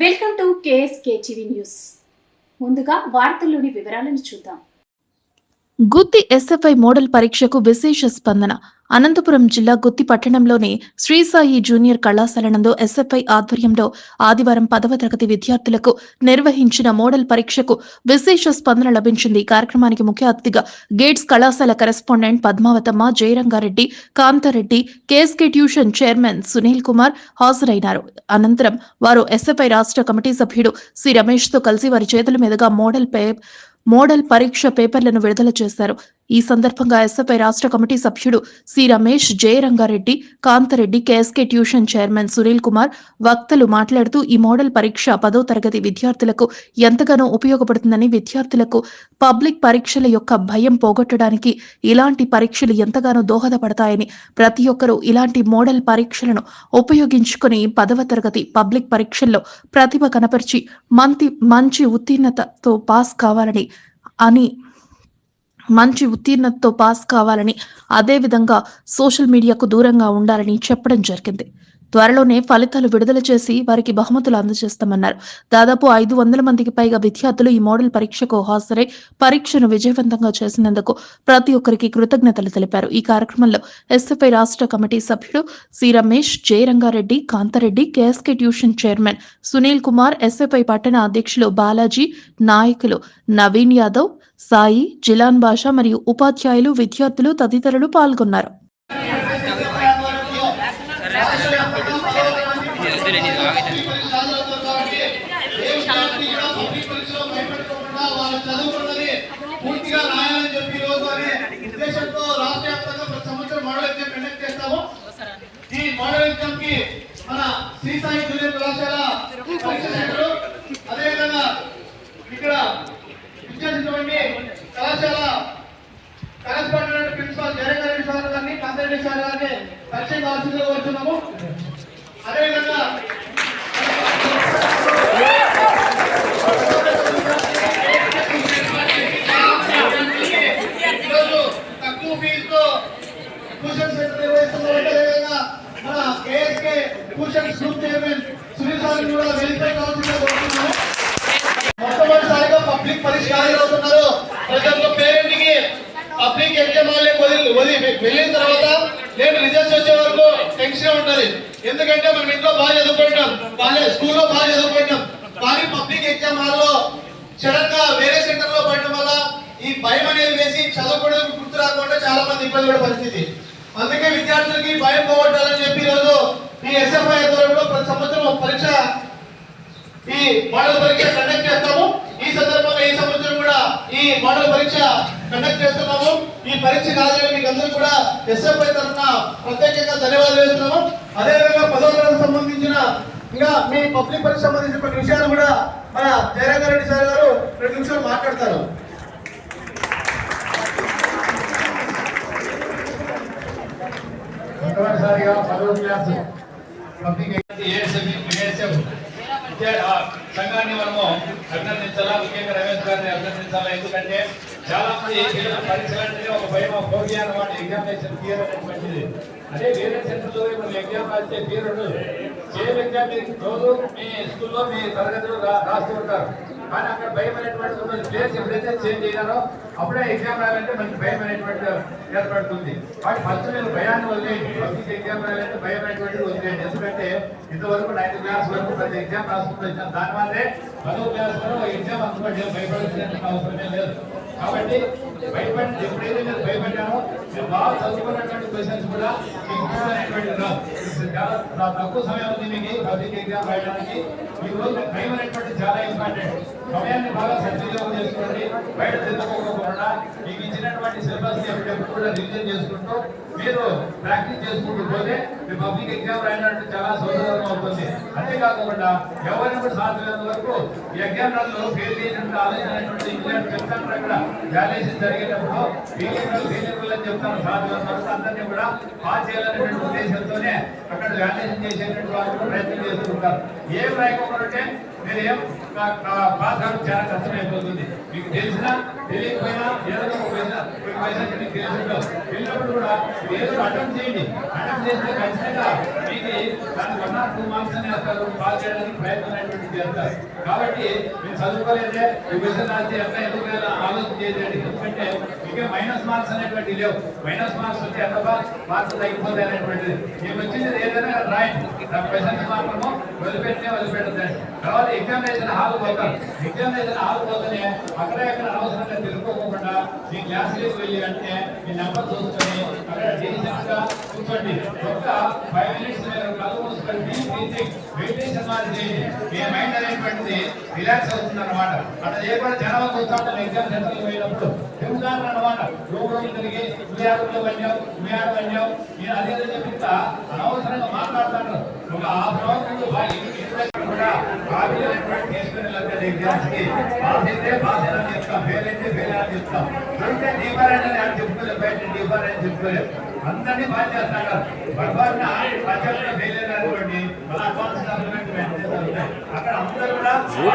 Welcome to KSK TV news. ముందుగా వార్తల్లోని వివరాలను చూద్దాం. గుత్తి ఎస్ఎఫ్ఐ మోడల్ పరీక్షకు విశేష స్పందన. అనంతపురం జిల్లా గుత్తి పట్టణంలోని శ్రీసాయి జూనియర్ కళాశాల నందు ఎస్ఎఫ్ఐ ఆధ్వర్యంలో ఆదివారం పదవ తరగతి విద్యార్థులకు నిర్వహించిన మోడల్ పరీక్షకు విశేష స్పందన లభించింది. ఈ కార్యక్రమానికి ముఖ్య అతిథిగా గేట్స్ కళాశాల correspondent Padmavathamma Jayarangareddy Kanthareddy KSK tuition chairman Sunil Kumar హాజరైనారు. అనంతరం వారు ఎస్ఎఫ్ఐ రాష్ట్ర కమిటీ సభ్యుడు సి రమేష్తో కలిసి వారి చేతుల మీదుగా మోడల్ పే మోడల్ పరీక్ష పేపర్లను విడుదల చేశారు. ఈ సందర్భంగా ఎస్ఎఫ్ఐ రాష్ట్ర కమిటీ సభ్యుడు C Ramesh Jayarangareddy Kanthareddy KSK tuition chairman Sunil Kumar వక్తలు మాట్లాడుతూ ఈ మోడల్ పరీక్ష పదో తరగతి విద్యార్థులకు ఎంతగానో ఉపయోగపడుతుందని విద్యార్థులకు పబ్లిక్ పరీక్షల యొక్క భయం పోగొట్టడానికి ఇలాంటి పరీక్షలు ఎంతగానో దోహదపడతాయని ప్రతి ఒక్కరూ ఇలాంటి మోడల్ పరీక్షలను ఉపయోగించుకుని పదవ తరగతి పబ్లిక్ పరీక్షల్లో ప్రతిభ కనపరిచి మంచి మంచి ఉత్తీర్ణతతో పాస్ కావాలని అని మంచి ఉత్తీర్ణతతో పాస్ కావాలని అదేవిధంగా సోషల్ మీడియాకు దూరంగా ఉండాలని చెప్పడం జరిగింది. త్వరలోనే ఫలితాలు విడుదల చేసి వారికి బహుమతులు అందజేస్తామన్నారు. దాదాపు ఐదు వందల మందికి పైగా విద్యార్థులు ఈ మోడల్ పరీక్షకు హాజరై పరీక్షను విజయవంతంగా చేసినందుకు ప్రతి ఒక్కరికి కృతజ్ఞతలు తెలిపారు. ఈ కార్యక్రమంలో ఎస్ఎఫ్ఐ రాష్ట్ర కమిటీ సభ్యుడు C Ramesh Jayarangareddy Kanthareddy KSK tuition chairman Sunil Kumar SFI పట్టణ అధ్యక్షులు బాలాజీ నాయకులు నవీన్ యాదవ్ సాయి జిలాన్ బాషా మరియు ఉపాధ్యాయులు విద్యార్థులు తదితరులు పాల్గొన్నారు. ఈ మోడల్ ఎగ్జామ్కి మన శ్రీ సాయి జూనియర్ కళాశాల పరీక్ష సెంటర్ అదేవిధంగా ఇక్కడ విద్యార్థించినటువంటి కళాశాల కరెస్పాండెంట్ ప్రిన్సిపాల్ జయగారెడ్డి సార్ గారిని గారిని పరిచయం కావాల్సిందిగా కోరుతున్నాము అదేవిధంగా తక్కువ ఫీజుతో ట్యూషన్ సెంటర్ నిర్వహిస్తున్న మన KSK tuition group chairman Sunil sir కూడా వెరిఫై కావాల్సిందిగా కోరుతున్నాము మొట్టమొదటిసారిగా పబ్లిక్ పరీక్ష హాజరవుతున్నారు ప్రతి ఒక్క పేరెంట్కి పబ్లిక్ ఎగ్జామ్ హాల్ వదిలి వదిలి వెళ్ళిన తర్వాత నేను రిజల్ట్స్ వచ్చే వరకు టెన్షన్ ఉంటది ఎందుకంటే మనం ఇంట్లో బాగా చదువుకుంటాం బాగా స్కూల్లో బాగా చదువుకుంటాం కానీ కార్యక్రమాల్లో చెడక వేరే సెంటర్లో పడడం వల్ల ఈ భయం అనేది వేసి చదవకూడదు గుర్తు రాకుండా చాలా మంది ఇబ్బంది పడే పరిస్థితి. అందుకే విద్యార్థులకి భయం పోగొట్టాలని చెప్పి ఈరోజు ఈ ఎస్ఎఫ్ఐ ఆధ్వర్యంలో ప్రతి సంవత్సరం ఒక పరీక్ష ఈ మోడల్ పరీక్ష కండక్ట్ చేస్తాము. ఈ సందర్భంగా ఈ సంవత్సరం కూడా ఈ మోడల్ పరీక్ష కండక్ట్ చేస్తున్నాము. ఈ పరీక్ష కాదని మీకు అందరూ కూడా ఎస్ఎఫ్ఐ తరఫున ప్రత్యేకంగా ధన్యవాదాలు చేస్తున్నాము అదేవిధంగా పదవ తరగతి సంబంధించిన ఇంకా మీ పబ్లిక్ పరీక్ష సంబంధించిన కొన్ని విషయాలు కూడా మన జయరంగ రెడ్డి సార్ గారు రెండు నిమిషాలు మాట్లాడతారు. మొట్టమొదటిసారిగా పదవ క్లాసు. పబ్లిక్ సంఘాన్ని మనము అభినందించాలా? ముఖ్యంగా రమేష్ గారిని అభినందించాలా? ఎందుకంటే చాలా మంది పిల్లల ఒక భయం ఒక ఫోబియా అన్నమాట. ఎగ్జామినేషన్ ఫియర్ అనేటువంటిది అదే వేరే సెంటర్లో ఇప్పుడు ఎగ్జామ్ రాస్తే ఫియర్ ఉండదు ఏ విద్యార్థి రోజు మీ స్కూల్లో మీ తరగతిలో రాస్తూ ఉంటారు. కానీ అక్కడ భయం అనేటువంటి ప్లేస్ ఎప్పుడైతే చేంజ్ చేయాలో అప్పుడే ఎగ్జామ్ రాయాలంటే మనకి భయం అనేటువంటి ఏర్పడుతుంది. వాటి ఫస్ట్ మీరు భయాన్ని వదిలేయండి. ఫస్ట్ ఎగ్జామ్ రాయాలంటే భయం అనేటువంటిది వదిలేయండి. ఎందుకంటే ఇంతవరకు నైన్త్ క్లాస్ వరకు ప్రతి ఎగ్జామ్ రాసుకుంటూ వచ్చాం దానివల్లే పదవ క్లాస్ వరకు ఎగ్జామ్ అందుబాటులో భయపడాల్సిన అవసరమే లేదు. కాబట్టి భయపడి ఎప్పుడైతే మీరు మీరు బాగా చదువుకున్నటువంటి క్వశ్చన్స్ కూడా మీకు గుర్తున్నటువంటివి చాలా చాలా తక్కువ సమయం ఉంది మీకు పబ్లిక్ ఎగ్జామ్ రాయడానికి ఈ రోజు భయం అనేటువంటి చాలా ఇంపార్టెంట్ సమయాన్ని బాగా సద్వినియోగం చేసుకోండి. బయట చదువుకోకుండా మీకు ఇచ్చినటువంటి సిలబస్ ఎప్పుడెప్పుడు కూడా రివిజన్ చేసుకుంటూ మీరు ప్రాక్టీస్ చేసుకుంటూ పోతే మీ పబ్లిక్ ఎగ్జామ్ రాయడానికి చాలా సౌకర్యం అవుతుంది అంతేకాకుండా ఎవరిని కూడా సాధ్యమైనంత వరకు ఈ ఎగ్జామ్ రాజులో ఫెయిల్ చేసినట్టు ఆలోచించినటువంటి ఇంగ్లాండ్ చెప్తాను అక్కడ వాల్యుయేషన్ జరిగేటప్పుడు ఫెయిల్ ఫెయిల్ అని చెప్తాను సాధ్యమైనంత వరకు అందరినీ కూడా పాస్ చేయాలనేటువంటి ఉద్దేశంతోనే అక్కడ వ్యాలేషన్ చేసేటువంటి వాళ్ళు ప్రయత్నం చేస్తుంటారు ఏం రాయకుండా మీరు ఏం పాస్ చాలా కష్టమైపోతుంది మీకు తెలిసినా తెలియకపోయినా ఏదో ఒక పైసా ఒక మీకు తెలిసిందో వెళ్ళినప్పుడు కూడా ఏదో అటెంప్ట్ చేయండి. అటెంప్ట్ చేస్తే ఖచ్చితంగా మీకు దాని వన్ ఆర్ టూ మార్క్స్ అని వేస్తారు పాస్ చేయడానికి ప్రయత్నం అనేటువంటి చేస్తారు. కాబట్టి మీరు చదువుకోలేదే ఈ విషయం రాస్తే ఎంత ఎందుకు ఆలోచన చేసేయండి. ఎందుకంటే అందుకే మైనస్ మార్క్స్ అనేటువంటి లేవు. మైనస్ మార్క్స్ వచ్చి ఎంత మార్క్స్ తగ్గిపోతాయి అనేటువంటిది. మేము వచ్చింది ఏదైనా రాయండి నా క్వశ్చన్స్ మాత్రము వదిలిపెట్టినే వదిలిపెట్టదండి తర్వాత ఎగ్జామినేషన్ హాల్ పోతారు ఎగ్జామినేషన్ హాల్ పోతేనే అక్కడ ఎక్కడ అనవసరంగా తెలుసుకోకుండా మీ క్లాసులకు వెళ్ళి అంటే మీ నెంబర్ చూసుకొని అక్కడ డీసెంట్గా కూర్చోండి. ఒక్క ఫైవ్ మినిట్స్ మీరు కళ్ళు మూసుకొని మెడిటేషన్ మాది చేయండి మీ మైండ్ అనేటువంటిది రిలాక్స్ అవుతుంది అనమాట అట్లా చేయకుండా జనం చూస్తాం ఎగ్జామ్ సెంటర్కి పోయినప్పుడు. తిరుగుతాను అనమాట రూమ్ రూమ్ తిరిగి మీ ఆడలో వెళ్ళాం మీ ఆడ వెళ్ళాం నేను అదే చెప్తా అనవసరంగా మాట్లాడతాను ఒక హాఫ్ అవర్ ముందు బాగా ఇంటి కూడా కాపీ అనేటువంటి తీసుకుని వెళ్తాను ఎగ్జామ్స్కి పాస్ అయితే పాస్ అయినా చెప్తాం ఫెయిల్ అయితే ఫెయిల్ అయినా చెప్తాం అంటే డిఫరెంట్ అని అని చెప్పుకోలేదు బయట డిఫరెంట్ చెప్పుకోలేదు అందరినీ బాగా చేస్తాడు పర్ఫార్మెన్స్ ఆడి పచ్చళ్ళు ఫెయిల్ అయినటువంటి మన అడ్వాన్స్ సప్లిమెంట్ వెంటనే అక్కడ అందరూ కూడా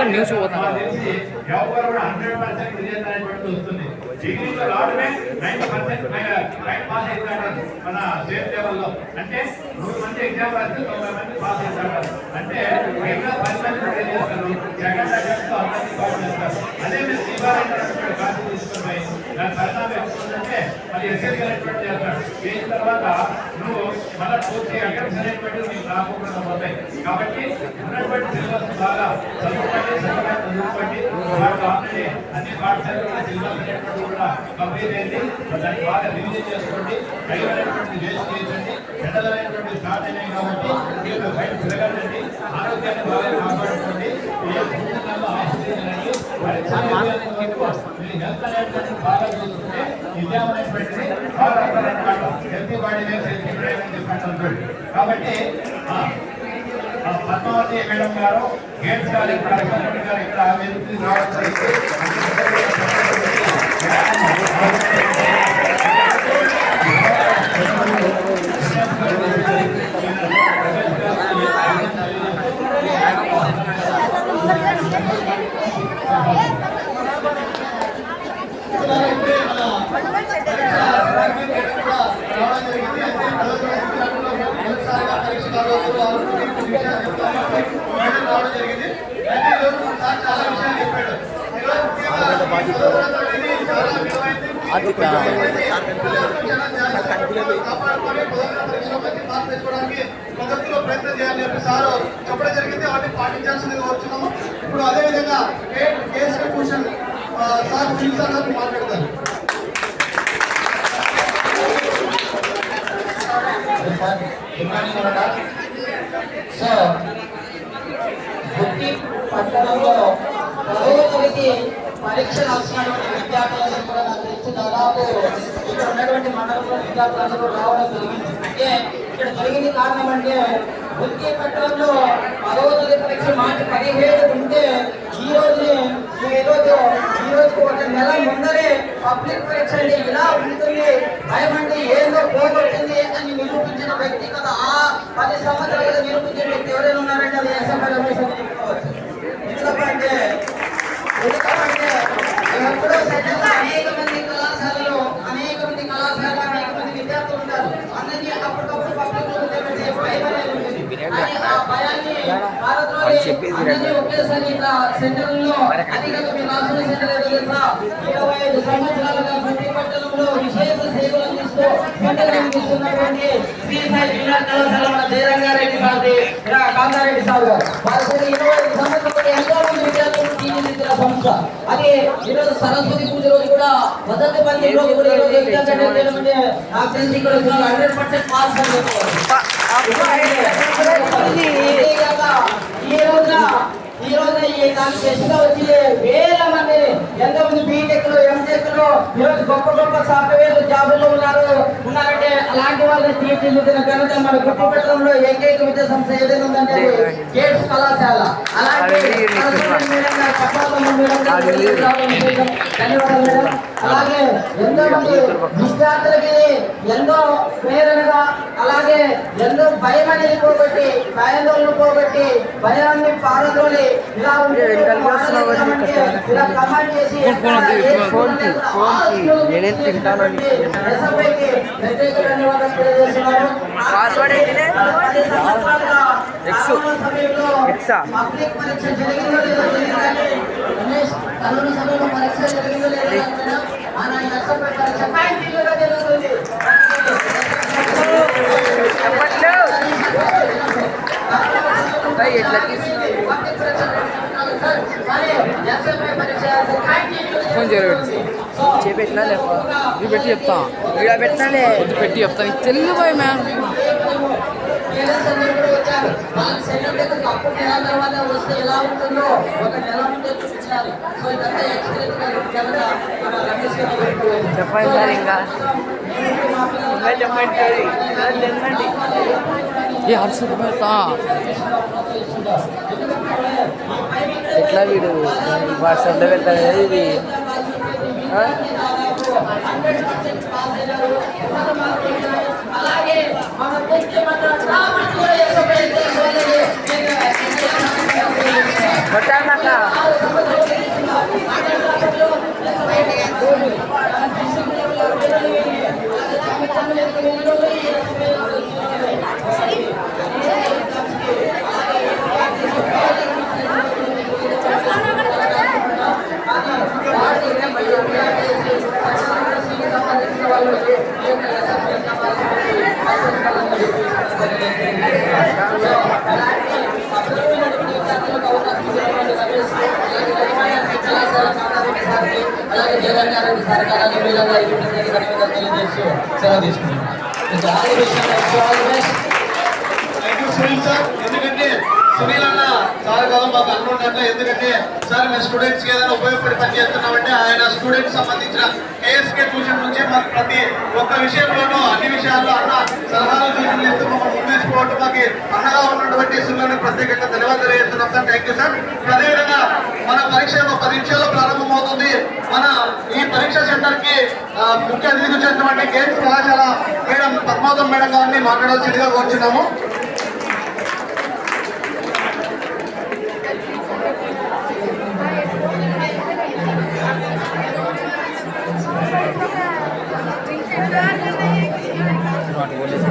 న్యూస్ నాకు తెలిసి ఎవరు కూడా హండ్రెడ్ పర్సెంట్ విజయం అనేటువంటి వస్తుంది. డిగ్రీలో రావడమే నైన్టీ పర్సెంట్ రైట్ పాస్ అవుతాడు మన స్టేట్ లెవెల్లో అంటే నూరు మంది ఎగ్జామ్ రాస్తే తొంభై మంది పాస్ అంటే మిగతా పది మంది ట్రై చేస్తారు అందరినీ పాస్ చేస్తారు అదే మీరు దీపారాయణ కాపీ దాని పరిణామం ఎప్పుడుందంటే అది ఎస్ఎస్ అనేటువంటి చేస్తాడు చేసిన తర్వాత నువ్వు మళ్ళీ పూర్తి అటెంప్ట్స్ అనేటువంటివి నీకు రాకుండా పోతాయి. కాబట్టి ఉన్నటువంటి సిలబస్ బాగా చదువుకోండి చదవడం చదువుకోండి. వాటిలో ఆల్రెడీ అన్ని పాఠశాలలో సిలబస్ అనేటువంటి కూడా కంప్లీట్ అయింది దాన్ని బాగా రివిజన్ చేసుకోండి. అయినటువంటి వేస్ట్ చేయండి ఎండలు అనేటువంటి స్టార్ట్ అయినాయి కాబట్టి మీరు బయట తిరగండి. ఆరోగ్యాన్ని బాగా కాపాడుకోండి. ఏ ఆక్సిజన్ అనేది హెల్త్ అనేటువంటి బాగా చూసుకుంటే విద్యాం అనేటువంటిది healthy body makes healthy brain అని చెప్పినట్టు కాబట్టి పద్మావతి మేడం గారు గేట్స్ గారు ఇక్కడ గారు ఇక్కడ వెళ్తుంది మన పరీక్ష కూడా రావడం జరిగింది అయితే పదవ తరగతి విద్యార్థులు మొదటిసారిగా పరీక్ష రావడం వారు కొన్ని విషయాలు చెప్తారు మేడం రావడం జరిగింది అయితే ఈరోజు మన సార్ చాలా విషయాలు చెప్పాడు ఈరోజు ముఖ్యంగా ఈ చదువుల తల్లిని చాలా విలువైంది. చాలా జాగ్రత్తగా కాపాడుకొని పదవ తరగతి పరీక్షలో మంచి మార్కులు తెచ్చుకోవడానికి మొదట్లో ప్రయత్నం చేయాలని చెప్పి సార్ చెప్పడం జరిగింది వాటిని పాటించాల్సిందిగా వచ్చున్నాము ఇప్పుడు అదే విధంగా కేఎస్కే సార్ సునీల్ మాట్లాడతారు? సో బుద్ధి పట్టణంలో పదవ తరగతి పరీక్ష రాసినటువంటి విద్యార్థులందరూ కూడా నాకు తెలిసి దాదాపు ఇక్కడ ఉన్నటువంటి మండలంలో విద్యార్థులందరూ రావడం జరిగింది అంటే ఇక్కడ జరిగింది కారణం అంటే బుద్ధి పట్టణంలో పదవ తరగతి పరీక్ష మార్చి పదిహేడు ఉంటే ఈ రోజుని ఈ రోజు ఈ ఒక నెల ముందరే పబ్లిక్ పరీక్ష అంటే ఇలా ఉంటుంది భయం అంటే ఏందో పోగొట్టింది అని నిరూపించిన వ్యక్తి కదా ఆ పది సంవత్సరాలుగా నిరూపించిన వ్యక్తి ఎవరైనా ఉన్నారంటే అది ఎస్ఎంఐ రమేష్ అని చెప్పుకోవచ్చు. ఎందుకంటే ఎందుకంటే ఎప్పుడో సెంటర్లో అనేక మంది కళాశాలలో అనేక మంది అనేక మంది విద్యార్థులు ఉంటారు అందరికీ అప్పటికప్పుడు పబ్లిక్లో కూర్చోబెట్టి భయం అనేది ఉంటుంది కానీ ఆ భయాన్ని భారత్లోని అందరినీ ఒకేసారి ఇట్లా అధికంగా రాష్ట్ర సెంటర్ ఇరవై ఐదు పట్టణంలో విశేష సేవలు అందిస్తూ సెంటర్ అందిస్తున్నటువంటి శ్రీ సాయి జూనియర్ కళాశాల మన జయరంగారెడ్డి సార్ కాంతారెడ్డి సార్ గారు. వారు కూడా ఇరవై ఐదు సంవత్సరాలు ఎంతో మంది విద్యార్థులు తీర్చిదిద్దిన సంస్థ. అది ఈరోజు సరస్వతి పూజ రోజు కూడా మొదటి మంది రోజు కూడా ఈరోజు ఎగ్జామ్ సెంటర్ చేయడం నాకు తెలిసి ఇక్కడ హండ్రెడ్ పర్సెంట్ పాస్ అని చెప్పుకోవాలి ఈ రోజున ఈ రోజున ఈ దాని టెస్ట్లో వచ్చి వేల మంది ఎంతో మంది బీటెక్లో ఎంటెక్లో ఈరోజు గొప్ప గొప్ప సాఫ్ట్వేర్ జాబుల్లో ఉన్నారు. ఉన్నారంటే అలాంటి వాళ్ళని తీర్చిదిద్దిన ఘనత మన గుర్తుపెట్టడంలో ఏకైక విద్యా సంస్థ ఏదైనా ఉందంటే గేట్స్ కళాశాల. మేడం. అలాగే ఎంతో మంది విద్యార్థులకి ఎంతో ప్రేరణగా అలాగే ఎందుకు భయం అనేది పోగొట్టి భయాందోళన పోగొట్టి భయాన్ని పారదోలి ఇలా ఉంటే నేనేం తింటానని పాస్వర్డ్ ఏంటిదే? ఎక్స్. ఎక్సా? ఎట్లా తీసుకు పబ్లిక్ పరీక్ష జరుగుతుంది సార్. కానీ ఎస్ఎఫ్ఐ పరీక్ష బ్యాంకింగ్లో ఫోన్ చేయలేదు చేపెట్టినా లేపా ఇది పెట్టి చెప్తా ఇక్కడ పెట్టినాలే ఇది పెట్టి చెప్తా నీకు తెలుగు బాయ్ మ్యామ్ పేరెంట్స్ అందరూ కూడా వచ్చారు. వాళ్ళకి సెకండ్ దగ్గరికి అప్పుడు నెల తర్వాత వస్తే ఎలా ఉంటుందో ఒక నెల ముందే చూపించాలి సో ఇదంతా ఎక్స్పీరియన్స్ గా ముఖ్యంగా మన రమేష్ గారు పెట్టుకోవాలి. చెప్పండి సార్ ఇంకా ఇంకా చెప్పండి సార్ చెప్పండి ఏ హర్ష పెడతా ఎట్లా వీడు? వాట్సాప్లో పెట్టాలి ఇది. అలాగే అలాగే జగన్ గారికి సర్కారాన్ని మీడియా ధన్యవాదాలు తెలియజేస్తూ సెలవు తీసుకుంటున్నాను all the best all the best. Thank you Sunil sir ఎందుకంటే సునీల్ అన్న సార్ కదా మాకు అన్నున్నట్లు ఎందుకంటే సార్ మేము స్టూడెంట్స్కి ఏదైనా ఉపయోగపడి పని చేస్తున్నామంటే ఆయన స్టూడెంట్స్ సంబంధించిన కేఎస్కే ట్యూషన్ నుంచి మాకు ప్రతి ఒక్క విషయంలోనూ అన్ని విషయాల్లో అన్న సలహాలు సూచనలు ఇస్తూ మమ్మల్ని ముందు తీసుకోవడం మాకు అన్నగా ఉన్నటువంటి సునీల్ని ప్రత్యేకంగా ధన్యవాదాలు తెలియజేస్తున్నాం సార్. థ్యాంక్ యూ సార్ అదేవిధంగా మన పరీక్ష పది నిమిషాల్లో ప్రారంభమవుతుంది. మన ఈ పరీక్ష సెంటర్కి ముఖ్య అతిథి వచ్చినటువంటి గేమ్స్ కళాశాల మేడం పద్మావతం మేడం గారిని మాట్లాడాల్సిందిగా కోరుచున్నాము. বলেছে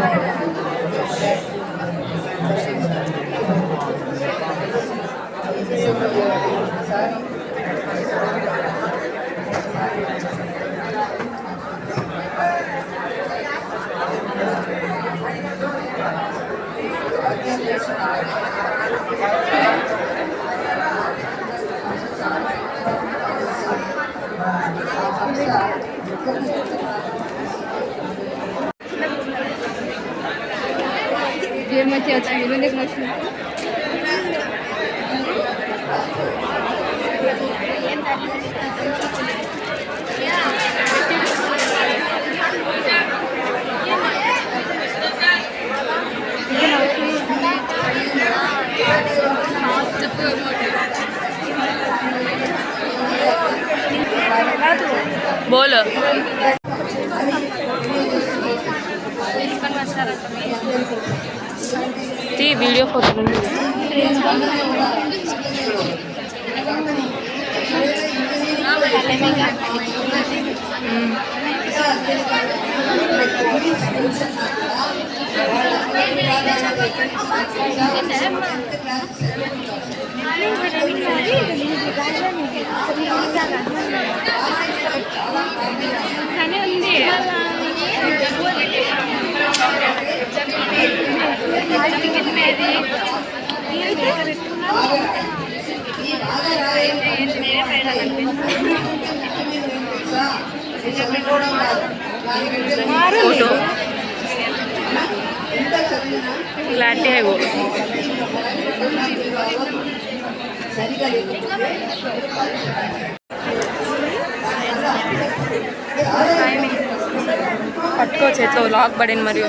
Bolo. వీడియో ఫోటో కానీ ఉంది సర్టిఫికెట్ మీది ఫోటో క్లారిటీ है वो పట్టుకో చేతిలో లాక్ పడింది మరియు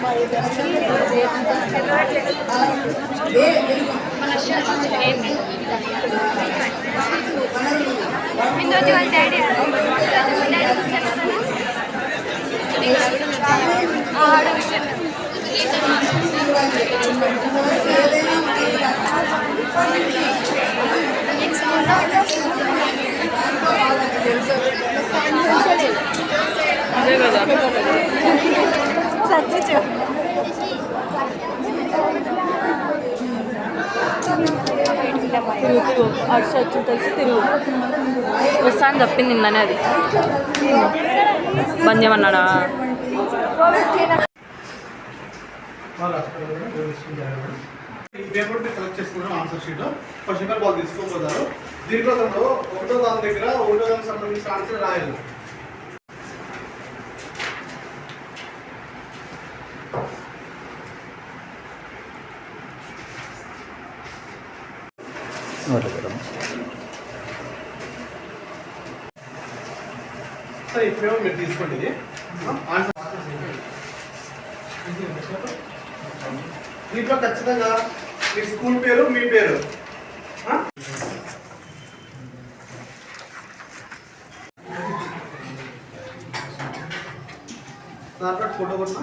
మరి ఇందోటి వాళ్ళ డాడీ అదే కదా తిరుగు తిరుగు తెలిసి తిరుగు వస్తా అని చెప్పింది నిన్ననే అది బంద్ చేయమన్నాడా ఈ పేపర్ కలెక్ట్ చేసుకున్నాం ఆన్సర్ షీట్ క్వశ్చన్ పేపర్ వాళ్ళు తీసుకోపోతారు దీంట్లో తను ఒకటో దాని దగ్గర ఒకటో దానికి సంబంధించిన ఆన్సర్ రాయాలి సరే ఈ పేపర్ మీరు తీసుకోండి ఇది ఆన్సర్ దీంట్లో ఖచ్చితంగా మీ స్కూల్ పేరు మీ పేరు ఆ? దాంట్లో ఫోటో కొట్టినా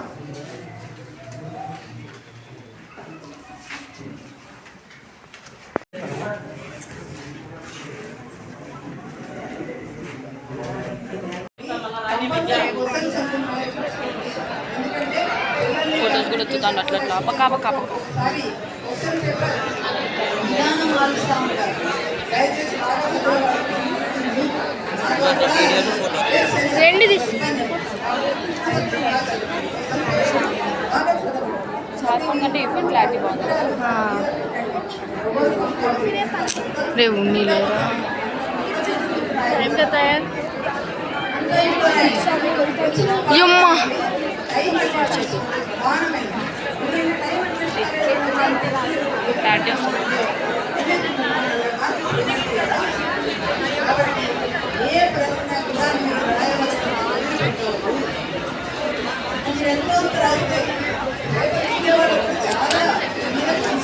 ఫొటోస్ కూడా వచ్చుతాను అట్లా అట్లా. పక్క పక్క పక్క. విధానం మారుస్తూ ఉంటారు దయచేసి రెండు తీసి. కంటే ఇప్పుడు క్లారిటీ బాగుంది. రే ఉన్ని లేరా ఎంత తయారు యమ్మా.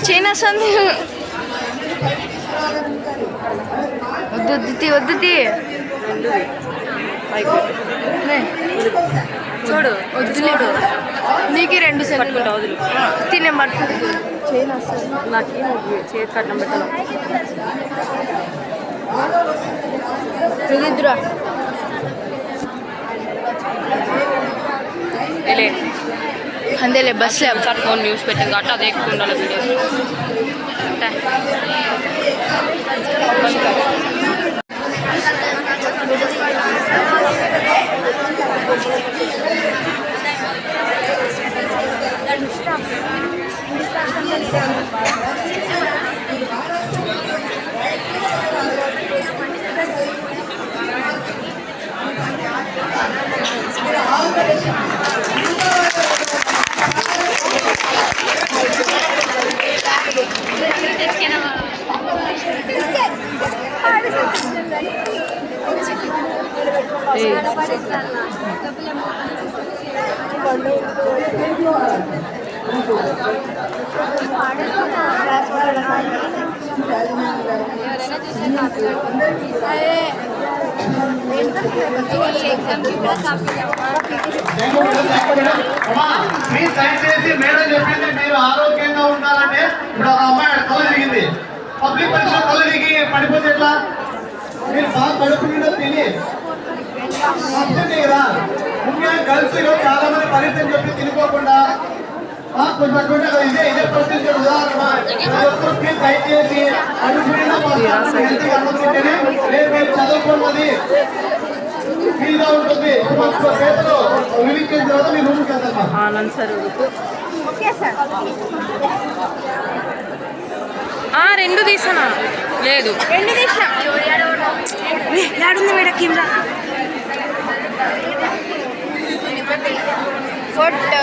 చైనా సంధి. వద్దు వద్దు వద్దు చూడు చూడు నీకు రెండు పట్టుకుంటా వదులు. తినే పట్టుకుంటు చైనా అసలు నాకేం చేతి కట్నం పెట్టాలి రుదిద్దురా లే. అందేలే బస్సులే సార్ ఫోన్ న్యూస్ పెట్టింది కాబట్టి అదే ఎక్కువ ఉండాలి వీడియోస్. అమ్మా, ప్లీజ్ దయచేసి మేడం చెప్పింది మీరు ఆరోగ్యంగా ఉండాలంటే ఇప్పుడు ఒక అమ్మాయి ఆడ కళ్ళు తిరిగింది పబ్లిక్ పరీక్ష కళ్ళు తిరిగి పడిపోతే ఎట్లా? మీరు బాగా కడుపు తెలియదు తిని. కదా ముఖ్యంగా గర్ల్స్ చాలా మంది పరిస్థితి చెప్పి తినుకోకుండా చదువుకున్నది ఫీల్గా ఉంటుంది పేపర్ రిలీజ్ చేసిన తర్వాత మీ రూమ్కి వెళ్తామా ఆనంద్ సార్ ఆ, రెండు తీసానా? లేదు. రెండు తీసిన ఏడుంది మేడం కింద? ఫోటో.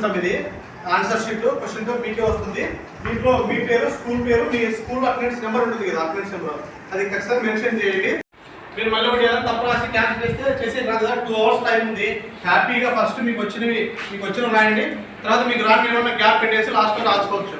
మాత్రం ఇది. ఆన్సర్ షీట్ క్వశ్చన్ పేపర్ మీకే వస్తుంది. దీంట్లో మీ పేరు స్కూల్ పేరు మీ స్కూల్ అటెండెన్స్ నెంబర్ ఉంటుంది కదా అటెండెన్స్ నెంబర్ అది ఖచ్చితంగా మెన్షన్ చేయండి. మీరు మళ్ళీ ఒకటి ఏదైనా తప్పు రాసి క్యాన్సిల్ చేస్తే చేసే రాదు కదా టూ అవర్స్ టైం ఉంది. హ్యాపీగా ఫస్ట్ మీకు వచ్చినవి మీకు వచ్చినవి రాయండి. తర్వాత మీకు రాని ఏమన్నా గ్యాప్ పెట్టేసి లాస్ట్లో రాసుకోవచ్చు.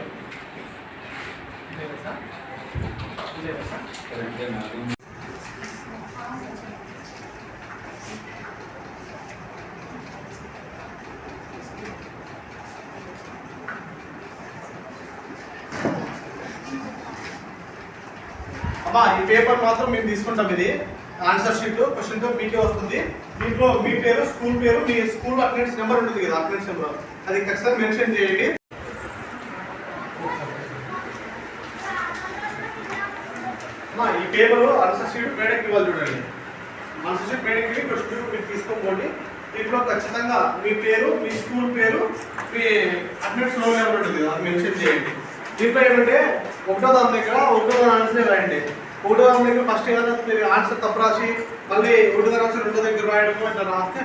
అమ్మా ఈ పేపర్ మాత్రం మేము తీసుకుంటాం ఇది. ఆన్సర్ షీట్ క్వశ్చన్తో మీకే వస్తుంది. దీంట్లో మీ పేరు స్కూల్ పేరు మీ స్కూల్ అటెండెన్స్ నెంబర్ ఉంటుంది కదా అటెండెన్స్ నెంబర్ అది ఖచ్చితంగా మెన్షన్ చేయండి. అమ్మా ఈ పేపర్ ఆన్సర్ షీట్ మేడకి ఇవ్వాలి చూడండి. ఆన్సర్ షీట్ మేడకి క్వశ్చన్ పేపర్ మీరు తీసుకోండి దీంట్లో ఖచ్చితంగా మీ పేరు మీ స్కూల్ పేరు మీ అటెండెన్స్ రోల్ నెంబర్ ఉంటుంది కదా అది మెన్షన్ చేయండి. దీంట్లో ఏమంటే ఒకటో దాని దగ్గర ఒకటో దాని ఆన్సర్ రాయండి. ఒకటో దాని దగ్గర ఫస్ట్ ఏదైనా మీరు ఆన్సర్ తప్పు రాసి మళ్ళీ ఒకటో దాని ఆన్సర్ రెండో దగ్గర రాయడము ఇట్లా రాస్తే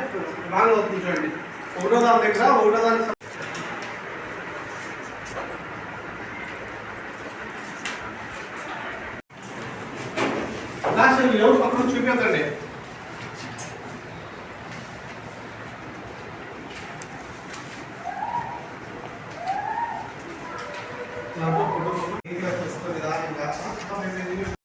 రాంగ్ అవుతుంది చూడండి ఒకటో దాని దగ్గర ఒకటో దాని లాస్ట్ ఎవరు పక్కన చూపించండి